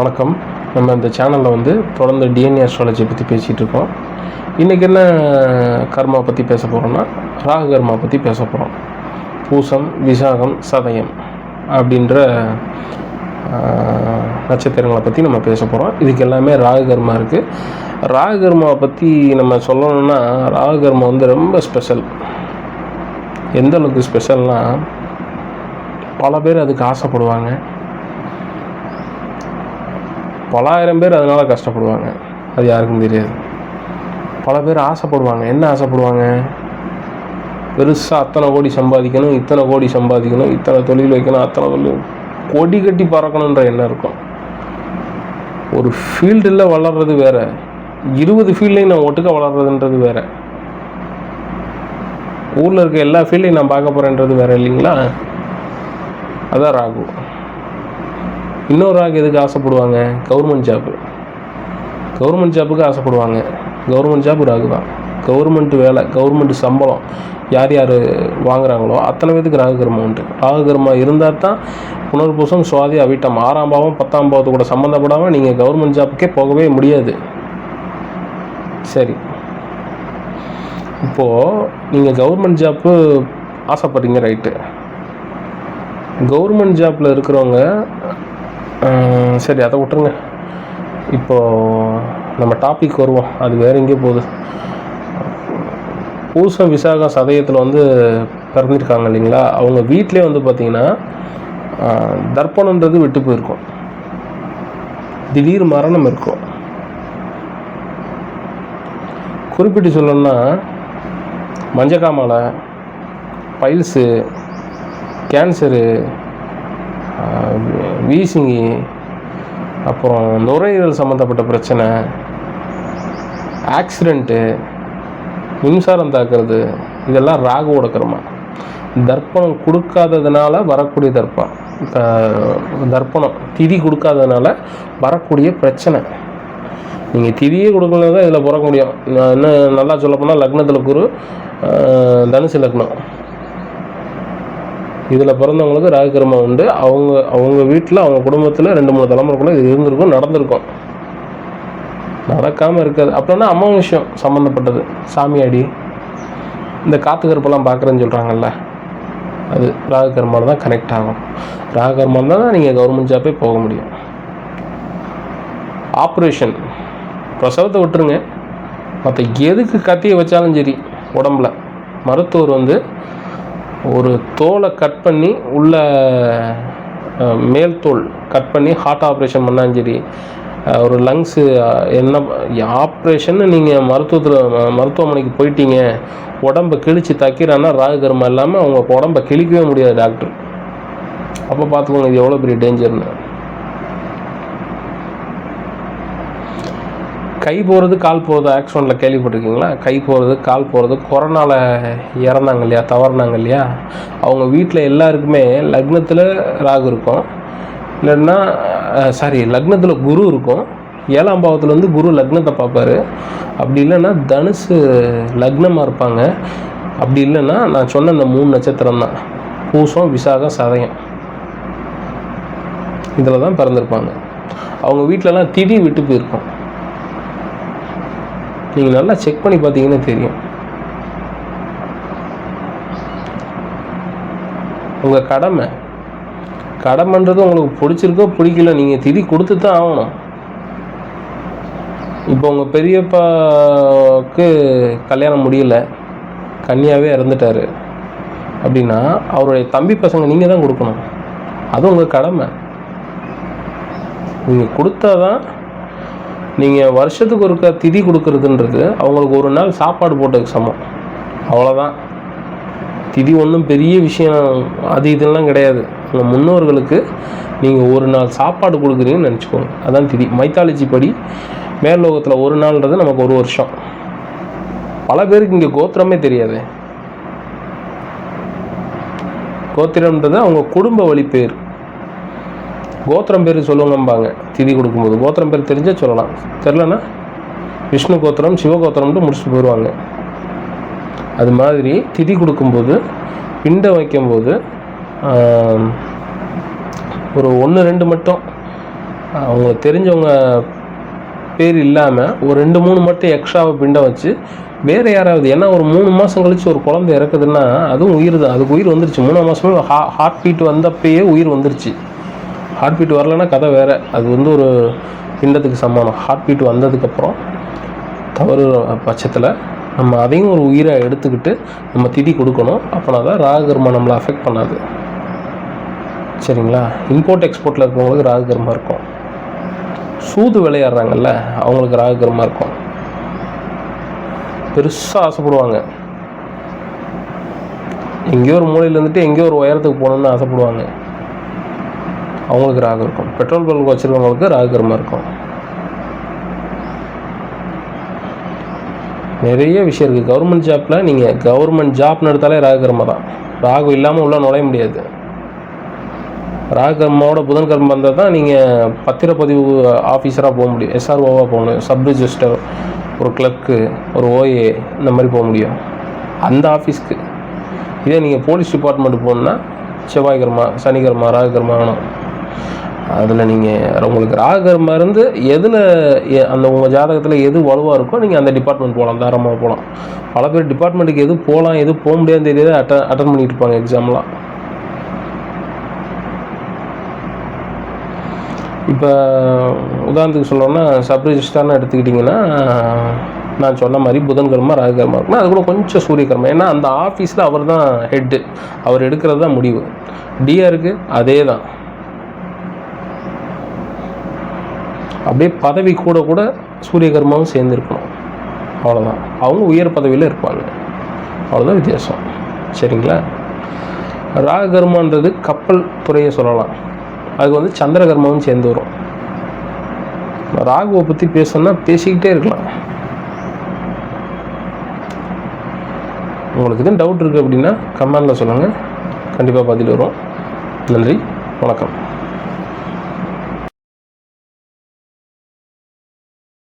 வணக்கம். நம்ம இந்த சேனலில் வந்து தொடர்ந்து டிஎன்ஏ அஸ்ட்ராலஜி பற்றி பேசிகிட்டு இருக்கோம். இன்றைக்கி என்ன கர்மா பற்றி பேச போகிறோம்னா ராகு கர்மா பற்றி பேச போகிறோம் பூசம் விசாகம் சதயம் அப்படின்ற நட்சத்திரங்களை பற்றி நம்ம பேச போகிறோம் இதுக்கு எல்லாமே ராகு கர்மா இருக்குது ராகு கர்மாவை பற்றி நம்ம சொல்லணும்னா ராகு கர்மா வந்து ரொம்ப ஸ்பெஷல் எந்த அளவுக்கு ஸ்பெஷல்னால் பல பேர் அதுக்கு ஆசைப்படுவாங்க. பலாயிரம் பேர் அதனால் கஷ்டப்படுவாங்க. அது யாருக்கும் தெரியாது. பல பேர் ஆசைப்படுவாங்க. என்ன ஆசைப்படுவாங்க? பெருசாக அத்தனை கோடி சம்பாதிக்கணும் இத்தனை கோடி சம்பாதிக்கணும் இத்தனை தொழில் வைக்கணும் அத்தனை தொழில் கொடி கட்டி பறக்கணுன்ற எண்ணம் இருக்கும். ஒரு ஃபீல்டில் வளர்றது வேறு. இருபது ஃபீல்டையும் நான் ஒட்டுக்க வளர்றதுன்றது வேறு. ஊரில் இருக்க எல்லா ஃபீல்டையும் நான் பார்க்க போகிறேன்றது வேறு இல்லைங்களா? அதான் ராகு. இன்னொரு ராகு எதுக்கு ஆசைப்படுவாங்க? கவர்மெண்ட் ஜாப்பு கவர்மெண்ட் ஜாப்புக்கு ஆசைப்படுவாங்க. கவர்மெண்ட் ஜாப் ராகு தான் கவர்மெண்ட் வேலை கவர்மெண்ட் சம்பளம் யார் யார் வாங்குறாங்களோ அத்தனை பேத்துக்கு ராகு கர்மம் உண்டு. ராகு இருந்தால் தான் புனர்பூசம் சுவாதி அவிட்டம் ஆறாம் பாவம் பத்தாம் பாவத்து கூட சம்மந்தப்படாமல் நீங்கள் கவர்மெண்ட் ஜாப்புக்கே போகவே முடியாது. சரி. இப்போது நீங்கள் கவர்மெண்ட் ஜாப்பு ஆசைப்படுறீங்க ரைட்டு கவர்மெண்ட் ஜாப்பில் இருக்கிறவங்க சரி அதை விட்டுருங்க. இப்போது நம்ம டாபிக் வருவோம். அது வேறு எங்கேயோ போகுது. பூசம் விசாகம் சதயத்தில் வந்து பிறந்திருக்காங்க இல்லைங்களா? அவங்க வீட்டிலே வந்து பார்த்திங்கன்னா தர்ப்பணன்றது விட்டு போயிருக்கும். திடீர் மரணம் இருக்கும். குறிப்பிட்டு சொல்லணும்னா மஞ்சக்காமலை பைல்ஸு கேன்சரு வீசிங்கி அப்புறம் நுரையீரல் சம்மந்தப்பட்ட பிரச்சனை ஆக்சிடெண்ட்டு மின்சாரம் தாக்குறது இதெல்லாம் ராகுவோட கர்மா தர்ப்பணம் கொடுக்காததுனால வரக்கூடிய தர்ப்பம் தர்ப்பணம் திதி கொடுக்காததுனால வரக்கூடிய பிரச்சனை. நீங்கள் திதியே கொடுக்கணுன்னா தான் இதில் பிறக்க முடியும். நான் இன்னும் நல்லா சொல்லப்போனால் லக்னத்தில் குரு தனுசு லக்னம். இதில் பிறந்தவங்களுக்கு ராகுக்கிரமம் உண்டு. அவங்க அவங்க வீட்டில் அவங்க குடும்பத்தில் ரெண்டு மூணு தலைமுறைக்குள்ளே இது இருந்திருக்கும் நடந்திருக்கும். நடக்காமல் இருக்காது. அப்படின்னா அம்மா விஷயம் சம்மந்தப்பட்டது சாமியாடி இந்த காத்து கருப்பெல்லாம் பார்க்குறேன்னு சொல்கிறாங்கல்ல அது ராகுகர்மாவில் தான் கனெக்ட் ஆகும். ராகுகர்மாவில் தான் நீங்கள் கவர்மெண்ட் ஜாப்பே போக முடியும். ஆப்ரேஷன் பிரசவத்தை விட்டுருங்க. மற்ற எதுக்கு கத்தியை வச்சாலும் சரி உடம்புல. மருத்துவர் வந்து ஒரு தோலை கட் பண்ணி உள்ள மேல் தோல் கட் பண்ணி ஹார்ட் ஆப்ரேஷன் பண்ணாலும் சரி ஒரு லங்ஸு என்ன ஆப்ரேஷன் நீங்கள் மருத்துவத்தில் மருத்துவமனைக்கு போயிட்டீங்க. உடம்பை கிழிச்சு தைக்கிறான்னா ராகுகர்மா இல்லாமல் அவங்க உடம்பை கிழிக்கவே முடியாது டாக்டர் அப்போ பார்த்துக்கோங்க இது எவ்வளோ பெரிய டேஞ்சர்னு கை போகிறது கால் போகிறது ஆக்சிடெண்ட்டில் கேள்விப்பட்டிருக்கீங்களா? கை போகிறது கால் போகிறது கொரோனாவில் இறந்தாங்க இல்லையா தவறுனாங்க இல்லையா? அவங்க வீட்டில் எல்லாருக்குமே லக்னத்தில் ராகு இருக்கும். இல்லைன்னா சாரி லக்னத்தில் குரு இருக்கும். ஏழாம் பாவத்தில் வந்து குரு லக்னத்தை பார்ப்பாரு. அப்படி இல்லைன்னா தனுசு லக்னமாக இருப்பாங்க. அப்படி இல்லைன்னா நான் சொன்ன இந்த மூணு நட்சத்திரம் தான். பூசம் விசாகம் சதயம். இதில் தான் பிறந்திருப்பாங்க. அவங்க வீட்டிலலாம் திடி விட்டு போயிருக்கும். நீங்கள் நல்லா செக் பண்ணி பார்த்தீங்கன்னா தெரியும். உங்கள் கடமை. கடமைன்றது உங்களுக்கு பிடிச்சிருக்கோ பிடிக்கல நீங்கள் திதி கொடுத்து தான் ஆகணும். இப்போ உங்கள் பெரியப்பாவுக்கு கல்யாணம் முடியல கன்னியாகவே இறந்துட்டாரு. அப்படின்னா அவருடைய தம்பி பசங்க நீங்கள் தான் கொடுக்கணும். அது உங்கள் கடமை. நீங்கள் கொடுத்தா தான் நீங்கள் வருஷத்துக்கு ஒருக்க திதி கொடுக்கறதுன்றது அவங்களுக்கு ஒரு நாள் சாப்பாடு போட்டதுக்கு சமம். அவ்வளோதான் திதி ஒன்றும் பெரிய விஷயம் அது இதெல்லாம் கிடையாது. உங்கள் முன்னோர்களுக்கு நீங்கள் ஒரு நாள் சாப்பாடு கொடுக்குறீங்கன்னு நினச்சிக்கோங்க. அதான் திதி. மைத்தாலஜி படி மேல்லோகத்தில் ஒரு நாள்ன்றது நமக்கு ஒரு வருஷம். பல பேருக்கு இங்கே கோத்திரமே தெரியாது. கோத்திரம்ன்றது அவங்க குடும்ப வழி பேர். கோத்திரம் பேர் சொல்லுங்கம்பாங்க திதி கொடுக்கும்போது. கோத்திரம் பேர் தெரிஞ்சால் சொல்லலாம். தெரிலனா விஷ்ணு கோத்திரம் சிவகோத்திரம்ட்டு முடிச்சுட்டு போயிடுவாங்க அது மாதிரி திதி கொடுக்கும்போது பிண்டை வைக்கும்போது ஒரு ஒன்று ரெண்டு மட்டும் அவங்களுக்கு தெரிஞ்சவங்க பேர் இல்லாமல் ஒரு ரெண்டு மூணு மட்டும் எக்ஸ்ட்ராவை பிண்டம் வச்சு வேறு யாராவது ஏன்னா ஒரு மூணு மாதம் கழித்து ஒரு குழந்தை இறக்குதுன்னா அதுவும் உயிர் தான் அதுக்கு உயிர் வந்துருச்சு. மூணு மாதமே ஹா ஹார்ட் பீட் வந்தப்பயே உயிர் வந்துருச்சு. ஹார்ட் பீட் வரலன்னா கதை வேறு. அது வந்து ஒரு பிண்டத்துக்கு சமானம் ஹார்ட் பீட் வந்ததுக்கப்புறம் தவறு பட்சத்தில் நம்ம அதையும் ஒரு உயிரை எடுத்துக்கிட்டு நம்ம திதி கொடுக்கணும். அப்போனா தான் ராககர்மா நம்மளை அஃபெக்ட் பண்ணாது. சரிங்களா? இம்போர்ட் எக்ஸ்போர்ட்டில் இருக்கிறவங்களுக்கு ராககர்மா இருக்கும். சூது விளையாடுறாங்கல்ல அவங்களுக்கு ராககர்மா இருக்கும். பெருசாக ஆசைப்படுவாங்க. எங்கேயோ ஒரு மூலையில் இருந்துட்டு எங்கேயோ ஒரு உயரத்துக்கு போகணுன்னு ஆசைப்படுவாங்க. அவங்களுக்கு ராகு இருக்கும். பெட்ரோல் பல்க் வச்சுருக்கவங்களுக்கு ராககர்மா இருக்கும். நிறைய விஷயம் இருக்குது கவர்மெண்ட் ஜாப்பில் நீங்கள் கவர்மெண்ட் ஜாப்னு எடுத்தாலே ராககர்மா தான். ராகு இல்லாமல் உள்ளே நுழைய முடியாது. ராகு கர்மாவோட புதன் கர்மம் வந்தால் தான் நீங்கள் பத்திரப்பதிவு ஆஃபீஸராக போக முடியும். எஸ்ஆர்ஓவாக போக முடியும் சப் ரிஜிஸ்டர் ஒரு கிளர்க்கு ஒரு ஓஏ இந்த மாதிரி போக முடியும். அந்த ஆஃபீஸ்க்கு இதே நீங்கள் போலீஸ் டிபார்ட்மெண்ட் போகணுன்னா செவ்வாய்க்கிழமை சனிக்கிழமை ராகக்கிழமை வேணும். அதில் நீங்கள் உங்களுக்கு ராக மருந்து எதில் அந்த உங்கள் ஜாதகத்தில் எது வலுவாக இருக்கோ நீங்கள் அந்த டிபார்ட்மெண்ட் போகலாம் தாராளமாக போகலாம் பல பேர் டிபார்ட்மெண்ட்டுக்கு எது போகலாம் எது போக முடியாதுன்னு தெரியாத அட்டன் அட்டன் பண்ணிட்டு இருப்பாங்க எக்ஸாம்லாம் இப்போ உதாரணத்துக்கு சொல்லணும்னா சப்ரிஜிஸ்டார்னு எடுத்துக்கிட்டிங்கன்னா நான் சொன்ன மாதிரி புதன்கிழமை ராகுகிழமை இருக்குன்னா அது கூட கொஞ்சம் சூரியகிழமை ஏன்னா அந்த ஆஃபீஸில் அவர் தான் ஹெட்டு அவர் எடுக்கிறது தான் முடிவு. டிஆருக்கு அதே தான் அப்படியே பதவி கூட கூட சூரியகர்மாவும் சேர்ந்துருக்கணும். அவ்வளோதான் அவங்க உயர் பதவியில் இருப்பாங்க. அவ்வளோதான் வித்தியாசம். சரிங்களா? ராககர்மான்றது கப்பல் துறையை சொல்லலாம். அதுக்கு வந்து சந்திரகர்மாவும் சேர்ந்து வரும். ராகுவை பற்றி பேசணும்னா பேசிக்கிட்டே இருக்கலாம். உங்களுக்கு எதுவும் டவுட் இருக்குது அப்படின்னா கமெண்டில் சொல்லுங்கள் கண்டிப்பாக பதில் வரும். நன்றி. வணக்கம்.